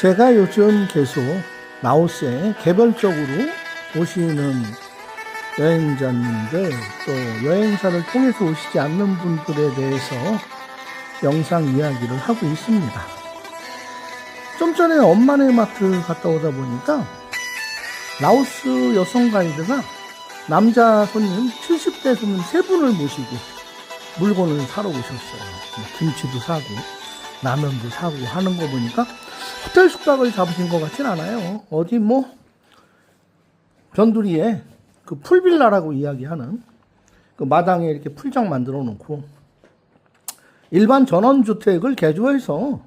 제가 요즘 계속 라오스에 개별적으로 오시는 여행자님들 또 여행사를 통해서 오시지 않는 분들에 대해서 영상 이야기를 하고 있습니다. 좀 전에 엄마네 마트 갔다 오다 보니까 라오스 여성 가이드가 남자 손님 70대 손님 세 분을 모시고 물건을 사러 오셨어요. 뭐 김치도 사고 라면도 사고 하는 거 보니까 호텔 숙박을 잡으신 것 같진 않아요. 어디 뭐 변두리에 그 풀빌라라고 이야기하는 그 마당에 이렇게 풀장 만들어 놓고 일반 전원주택을 개조해서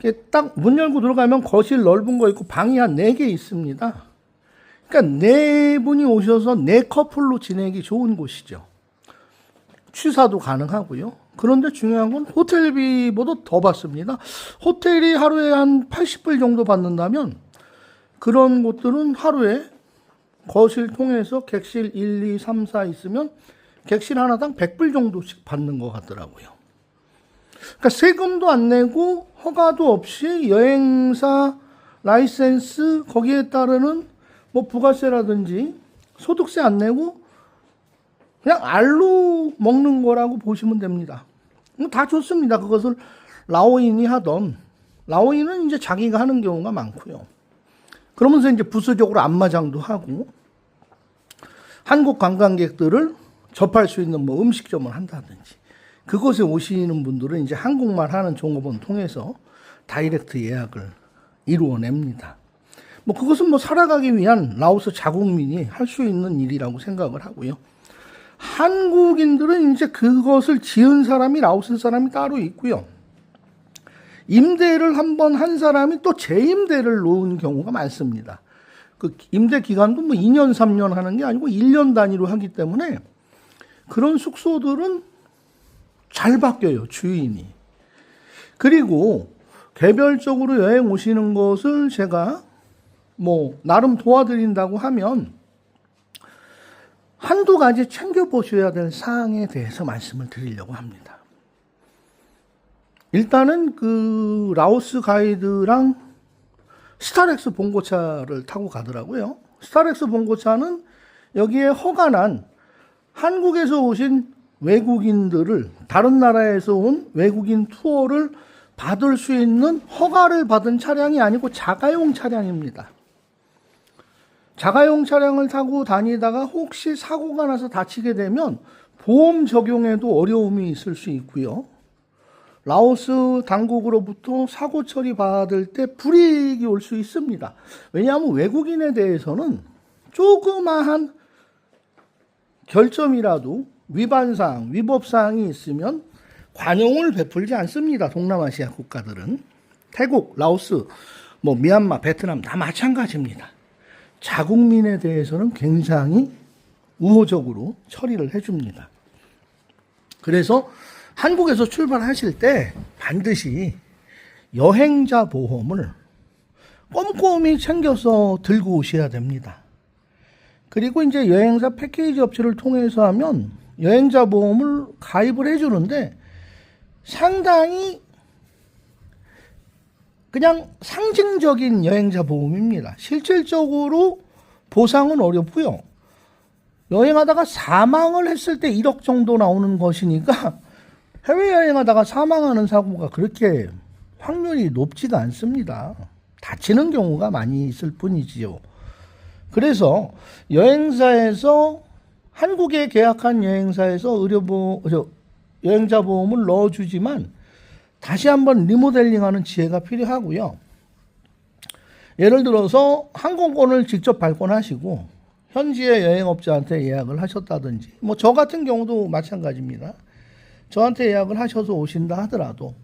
이렇게 딱 문 열고 들어가면 거실 넓은 거 있고 방이 한네개 있습니다. 그러니까 네 분이 오셔서 네 커플로 지내기 좋은 곳이죠. 취사도 가능하고요. 그런데 중요한 건 호텔비보다 더 받습니다. 호텔이 하루에 한 80불 정도 받는다면 그런 곳들은 하루에 거실 통해서 객실 1, 2, 3, 4 있으면 객실 하나당 100불 정도씩 받는 것 같더라고요. 그러니까 세금도 안 내고 허가도 없이 여행사 라이센스 거기에 따르는 뭐 부가세라든지 소득세 안 내고 그냥 알로 먹는 거라고 보시면 됩니다. 뭐다 좋습니다. 그것을 라오인이 하던 라오인은 이제 자기가 하는 경우가 많고요. 그러면서 이제 부수적으로 안마장도 하고 한국 관광객들을 접할 수 있는 뭐 음식점을 한다든지 그곳에 오시는 분들은 이제 한국말 하는 종업원 통해서 다이렉트 예약을 이루어냅니다. 뭐 그것은 뭐 살아가기 위한 라오스 자국민이 할 수 있는 일이라고 생각을 하고요. 한국인들은 이제 그것을 지은 사람이 라오스 사람이 따로 있고요. 임대를 한 번 한 사람이 또 재임대를 놓은 경우가 많습니다. 그 임대 기간도 뭐 2년, 3년 하는 게 아니고 1년 단위로 하기 때문에 그런 숙소들은 잘 바뀌어요, 주인이. 그리고 개별적으로 여행 오시는 것을 제가 뭐 나름 도와드린다고 하면 한두 가지 챙겨보셔야 될 사항에 대해서 말씀을 드리려고 합니다. 일단은 그 라오스 가이드랑 스타렉스 봉고차를 타고 가더라고요. 스타렉스 봉고차는 여기에 허가 난 한국에서 오신 외국인들을 다른 나라에서 온 외국인 투어를 받을 수 있는 허가를 받은 차량이 아니고 자가용 차량입니다. 자가용 차량을 타고 다니다가 혹시 사고가 나서 다치게 되면 보험 적용에도 어려움이 있을 수 있고요. 라오스 당국으로부터 사고 처리 받을 때 불이익이 올 수 있습니다. 왜냐하면 외국인에 대해서는 조그마한 결점이라도 위반사항, 위법사항이 있으면 관용을 베풀지 않습니다. 동남아시아 국가들은. 태국, 라오스, 뭐 미얀마, 베트남 다 마찬가지입니다. 자국민에 대해서는 굉장히 우호적으로 처리를 해줍니다. 그래서 한국에서 출발하실 때 반드시 여행자 보험을 꼼꼼히 챙겨서 들고 오셔야 됩니다. 그리고 이제 여행사 패키지 업체를 통해서 하면 여행자 보험을 가입을 해주는데 상당히 그냥 상징적인 여행자 보험입니다. 실질적으로 보상은 어렵고요. 여행하다가 사망을 했을 때 1억 정도 나오는 것이니까 해외여행하다가 사망하는 사고가 그렇게 확률이 높지가 않습니다. 다치는 경우가 많이 있을 뿐이지요. 그래서 여행사에서 한국에 계약한 여행사에서 의료보 저, 여행자 보험을 넣어주지만 다시 한번 리모델링하는 지혜가 필요하고요. 예를 들어서 항공권을 직접 발권하시고 현지의 여행업자한테 예약을 하셨다든지 뭐 저 같은 경우도 마찬가지입니다. 저한테 예약을 하셔서 오신다 하더라도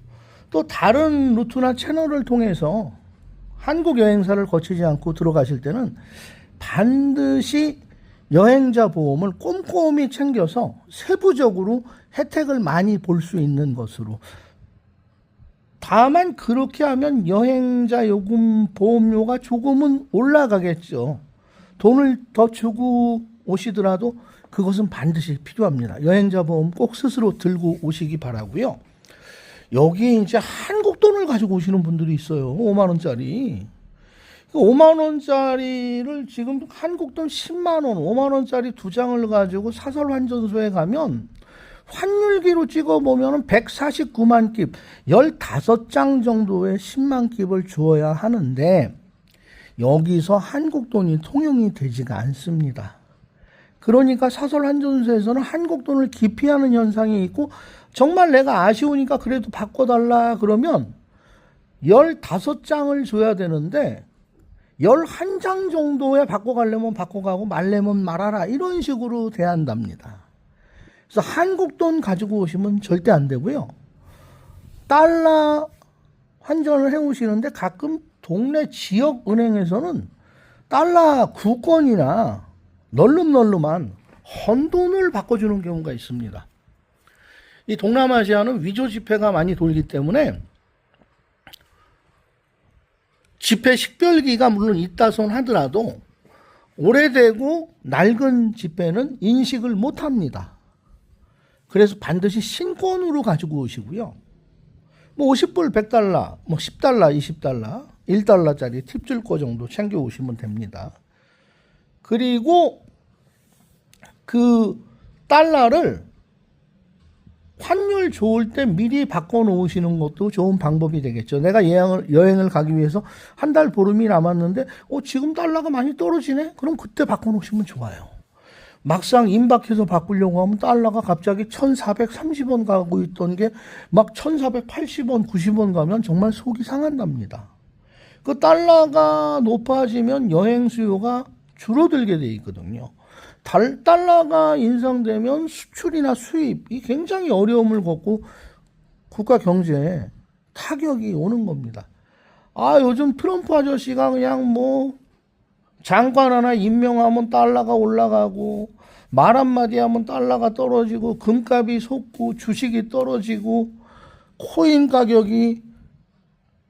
또 다른 루트나 채널을 통해서 한국 여행사를 거치지 않고 들어가실 때는 반드시 여행자 보험을 꼼꼼히 챙겨서 세부적으로 혜택을 많이 볼 수 있는 것으로 다만 그렇게 하면 여행자 요금 보험료가 조금은 올라가겠죠. 돈을 더 주고 오시더라도 그것은 반드시 필요합니다. 여행자 보험 꼭 스스로 들고 오시기 바라고요. 여기 이제 한국 돈을 가지고 오시는 분들이 있어요. 5만 원짜리. 5만 원짜리를 지금 한국 돈 10만 원, 5만 원짜리 두 장을 가지고 사설 환전소에 가면 환율기로 찍어 보면은 149만 깁, 15장 정도의 10만 깁을 주어야 하는데 여기서 한국 돈이 통용이 되지가 않습니다. 그러니까 사설 환전소에서는 한국 돈을 기피하는 현상이 있고 정말 내가 아쉬우니까 그래도 바꿔달라 그러면 15장을 줘야 되는데 11장 정도에 바꿔가려면 바꿔가고 말려면 말아라 이런 식으로 대한답니다. 그래서 한국 돈 가지고 오시면 절대 안 되고요. 달러 환전을 해 오시는데 가끔 동네 지역 은행에서는 달러 구건이나 널름널름한 헌돈을 바꿔주는 경우가 있습니다. 이 동남아시아는 위조 지폐가 많이 돌기 때문에 지폐 식별기가 물론 있다 손 하더라도 오래되고 낡은 지폐는 인식을 못 합니다. 그래서 반드시 신권으로 가지고 오시고요. 뭐 50불 100달러, 뭐 10달러, 20달러, 1달러짜리 팁 줄 거 정도 챙겨 오시면 됩니다. 그리고 그 달러를 환율 좋을 때 미리 바꿔 놓으시는 것도 좋은 방법이 되겠죠. 내가 여행을, 여행을 가기 위해서 한 달 보름이 남았는데, 어, 지금 달러가 많이 떨어지네? 그럼 그때 바꿔 놓으시면 좋아요. 막상 임박해서 바꾸려고 하면 달러가 갑자기 1430원 가고 있던 게 막 1480원, 90원 가면 정말 속이 상한답니다. 그 달러가 높아지면 여행 수요가 줄어들게 돼 있거든요. 달, 달러가 인상되면 수출이나 수입이 굉장히 어려움을 겪고 국가 경제에 타격이 오는 겁니다. 아, 요즘 트럼프 아저씨가 그냥 뭐 장관 하나 임명하면 달러가 올라가고 말 한마디 하면 달러가 떨어지고 금값이 솟고 주식이 떨어지고 코인 가격이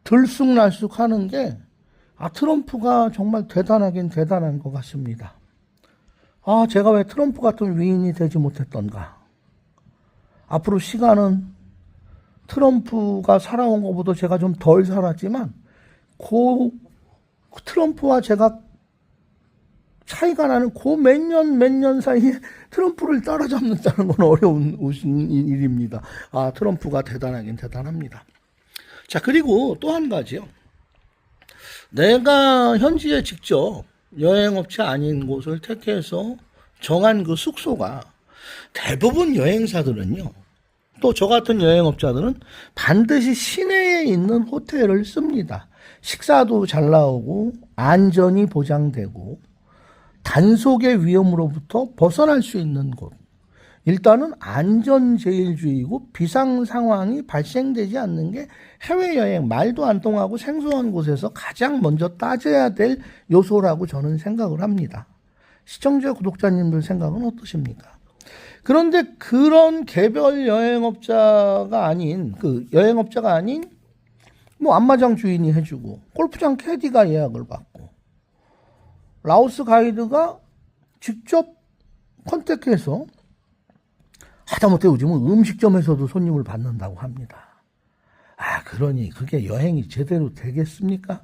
들쑥날쑥 하는 게 아, 트럼프가 정말 대단하긴 대단한 것 같습니다. 아, 제가 왜 트럼프 같은 위인이 되지 못했던가. 앞으로 시간은 트럼프가 살아온 것보다 제가 좀 덜 살았지만, 그 트럼프와 제가 차이가 나는 그 몇 년, 몇 년 사이에 트럼프를 따라잡는다는 건 어려운 일입니다. 아, 트럼프가 대단하긴 대단합니다. 자, 그리고 또 한 가지요. 내가 현지에 직접 여행업체 아닌 곳을 택해서 정한 그 숙소가 대부분 여행사들은요. 또 저 같은 여행업자들은 반드시 시내에 있는 호텔을 씁니다. 식사도 잘 나오고 안전이 보장되고 단속의 위험으로부터 벗어날 수 있는 곳. 일단은 안전제일주의고 비상 상황이 발생되지 않는 게 해외여행 말도 안 통하고 생소한 곳에서 가장 먼저 따져야 될 요소라고 저는 생각을 합니다. 시청자 구독자님들 생각은 어떠십니까? 그런데 그런 개별 여행업자가 아닌 그 여행업자가 아닌 뭐 안마장 주인이 해주고 골프장 캐디가 예약을 받고 라오스 가이드가 직접 컨택해서 하다못해 요즘은 음식점에서도 손님을 받는다고 합니다. 아, 그러니 그게 여행이 제대로 되겠습니까?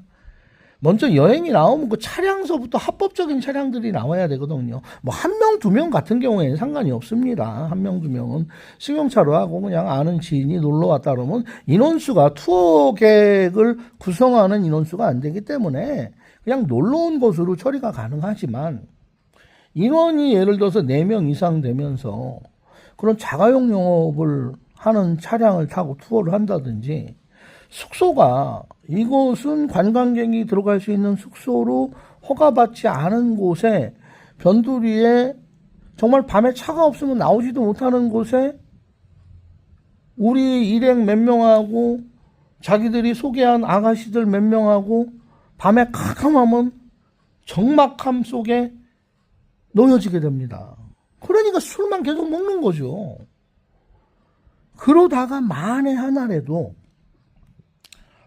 먼저 여행이 나오면 그 차량서부터 합법적인 차량들이 나와야 되거든요. 뭐 한 명, 두 명 같은 경우에는 상관이 없습니다. 한 명, 두 명은 승용차로 하고 그냥 아는 지인이 놀러 왔다 그러면 인원수가 투어 계획을 구성하는 인원수가 안 되기 때문에 그냥 놀러 온 것으로 처리가 가능하지만 인원이 예를 들어서 네 명 이상 되면서 그런 자가용 영업을 하는 차량을 타고 투어를 한다든지 숙소가 이곳은 관광객이 들어갈 수 있는 숙소로 허가받지 않은 곳에 변두리에 정말 밤에 차가 없으면 나오지도 못하는 곳에 우리 일행 몇 명하고 자기들이 소개한 아가씨들 몇 명하고 밤에 캄캄하면 적막함 속에 놓여지게 됩니다. 그러니까 술만 계속 먹는 거죠. 그러다가 만에 하나라도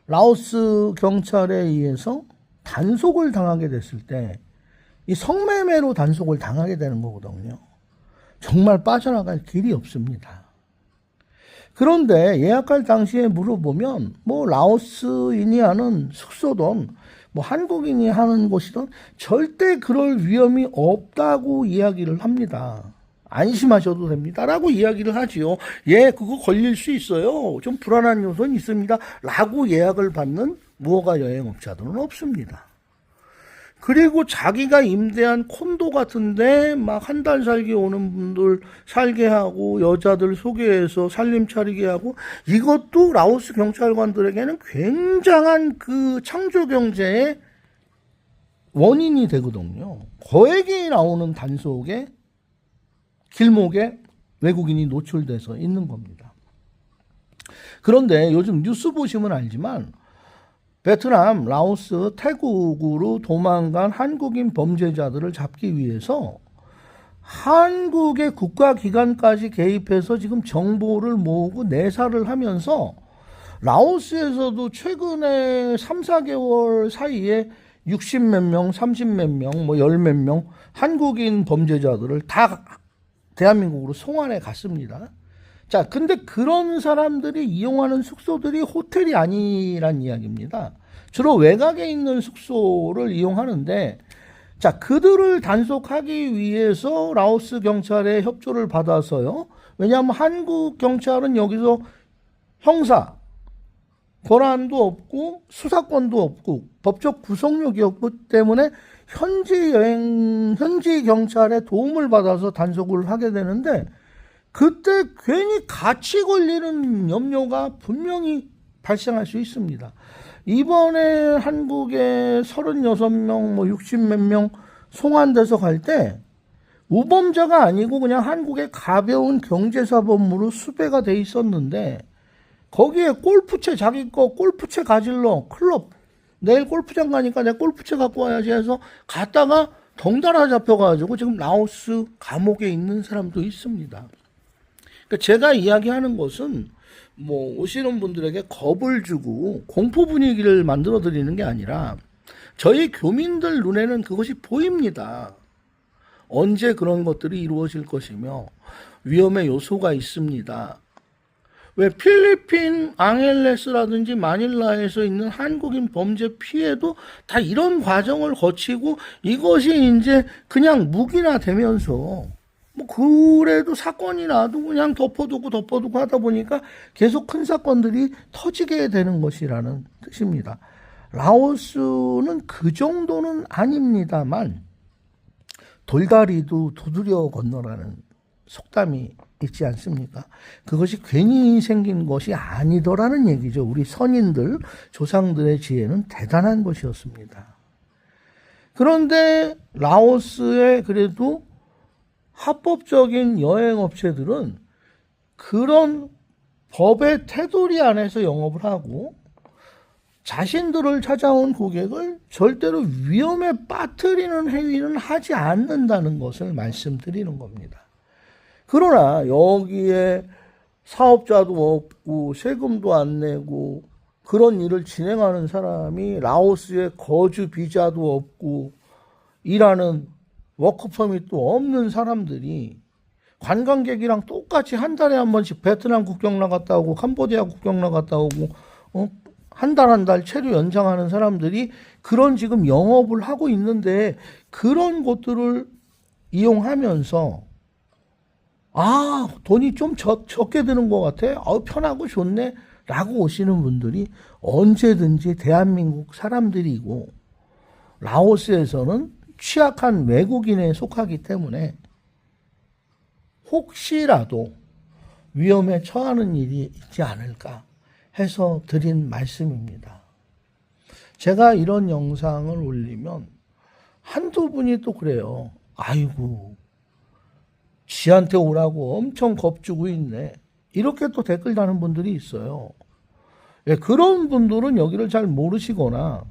라오스 경찰에 의해서 단속을 당하게 됐을 때 이 성매매로 단속을 당하게 되는 거거든요. 정말 빠져나갈 길이 없습니다. 그런데 예약할 당시에 물어보면 뭐 라오스인이 하는 숙소든 뭐 한국인이 하는 곳이든 절대 그럴 위험이 없다고 이야기를 합니다. 안심하셔도 됩니다라고 이야기를 하지요. 예, 그거 걸릴 수 있어요. 좀 불안한 요소는 있습니다. 라고 예약을 받는 무허가 여행업자들은 없습니다. 그리고 자기가 임대한 콘도 같은데 막 한 달 살기 오는 분들 살게 하고 여자들 소개해서 살림 차리게 하고 이것도 라오스 경찰관들에게는 굉장한 그 창조 경제의 원인이 되거든요. 거액이 나오는 단속에 길목에 외국인이 노출돼서 있는 겁니다. 그런데 요즘 뉴스 보시면 알지만 베트남, 라오스, 태국으로 도망간 한국인 범죄자들을 잡기 위해서 한국의 국가기관까지 개입해서 지금 정보를 모으고 내사를 하면서 라오스에서도 최근에 3, 4개월 사이에 60몇 명, 30몇 명, 뭐열몇명 한국인 범죄자들을 다 대한민국으로 송환해 갔습니다. 자, 근데 그런 사람들이 이용하는 숙소들이 호텔이 아니란 이야기입니다. 주로 외곽에 있는 숙소를 이용하는데, 자, 그들을 단속하기 위해서 라오스 경찰의 협조를 받아서요. 왜냐하면 한국 경찰은 여기서 형사, 권한도 없고 수사권도 없고 법적 구속력이 없기 때문에 현지 여행, 현지 경찰의 도움을 받아서 단속을 하게 되는데 그때 괜히 같이 걸리는 염려가 분명히 발생할 수 있습니다. 이번에 한국에 36명, 뭐 60몇 명 송환돼서 갈 때 우범자가 아니고 그냥 한국의 가벼운 경제사범으로 수배가 돼 있었는데 거기에 골프채 자기 거 골프채 가질러 클럽 내일 골프장 가니까 내 골프채 갖고 와야지 해서 갔다가 덩달아 잡혀가지고 지금 라오스 감옥에 있는 사람도 있습니다. 그러니까 제가 이야기하는 것은 뭐 오시는 분들에게 겁을 주고 공포 분위기를 만들어 드리는 게 아니라 저희 교민들 눈에는 그것이 보입니다. 언제 그런 것들이 이루어질 것이며 위험의 요소가 있습니다. 왜 필리핀 앙헬레스라든지 마닐라에서 있는 한국인 범죄 피해도 다 이런 과정을 거치고 이것이 이제 그냥 묵이나 되면서 뭐 그래도 사건이 나도 그냥 덮어두고 덮어두고 하다 보니까 계속 큰 사건들이 터지게 되는 것이라는 뜻입니다. 라오스는 그 정도는 아닙니다만 돌다리도 두드려 건너라는 속담이 있지 않습니까? 그것이 괜히 생긴 것이 아니더라는 얘기죠. 우리 선인들, 조상들의 지혜는 대단한 것이었습니다. 그런데 라오스의 그래도 합법적인 여행 업체들은 그런 법의 테두리 안에서 영업을 하고 자신들을 찾아온 고객을 절대로 위험에 빠뜨리는 행위는 하지 않는다는 것을 말씀드리는 겁니다. 그러나 여기에 사업자도 없고 세금도 안 내고 그런 일을 진행하는 사람이 라오스에 거주 비자도 없고 일하는 워크 퍼밋도 없는 사람들이 관광객이랑 똑같이 한 달에 한 번씩 베트남 국경 나갔다 오고 캄보디아 국경 나갔다 오고 어? 한달 한 달 체류 연장하는 사람들이 그런 지금 영업을 하고 있는데 그런 곳들을 이용하면서 아 돈이 좀 적, 적게 드는 것 같아 아 편하고 좋네 라고 오시는 분들이 언제든지 대한민국 사람들이고 라오스에서는 취약한 외국인에 속하기 때문에 혹시라도 위험에 처하는 일이 있지 않을까 해서 드린 말씀입니다. 제가 이런 영상을 올리면 한두 분이 또 그래요. 아이고, 지한테 오라고 엄청 겁주고 있네. 이렇게 또 댓글 다는 분들이 있어요. 예, 그런 분들은 여기를 잘 모르시거나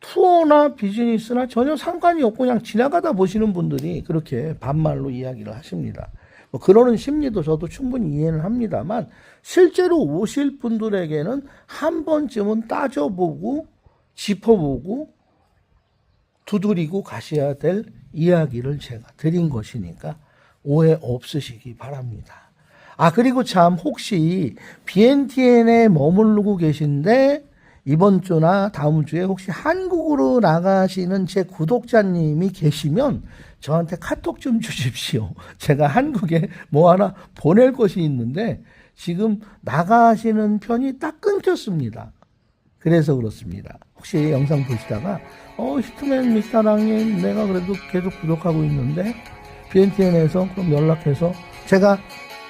투어나 비즈니스나 전혀 상관이 없고 그냥 지나가다 보시는 분들이 그렇게 반말로 이야기를 하십니다. 뭐 그러는 심리도 저도 충분히 이해는 합니다만 실제로 오실 분들에게는 한 번쯤은 따져보고 짚어보고 두드리고 가셔야 될 이야기를 제가 드린 것이니까 오해 없으시기 바랍니다. 아, 그리고 참 혹시 BNTN에 머무르고 계신데 이번 주나 다음 주에 혹시 한국으로 나가시는 제 구독자님이 계시면 저한테 카톡 좀 주십시오. 제가 한국에 뭐 하나 보낼 것이 있는데 지금 나가시는 편이 딱 끊겼습니다. 그래서 그렇습니다. 혹시 영상 보시다가 어 히트맨 미스터랑님 내가 그래도 계속 구독하고 있는데 BNTN에서 그럼 연락해서 제가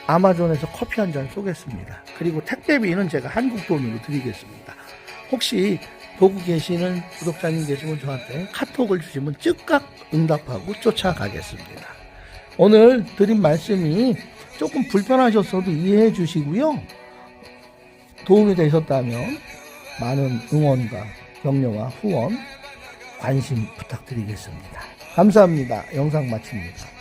아마존에서 커피 한 잔 쏘겠습니다. 그리고 택배비는 제가 한국 돈으로 드리겠습니다. 혹시 보고 계시는 구독자님 계시면 저한테 카톡을 주시면 즉각 응답하고 쫓아가겠습니다. 오늘 드린 말씀이 조금 불편하셨어도 이해해 주시고요. 도움이 되셨다면 많은 응원과 격려와 후원, 관심 부탁드리겠습니다. 감사합니다. 영상 마칩니다.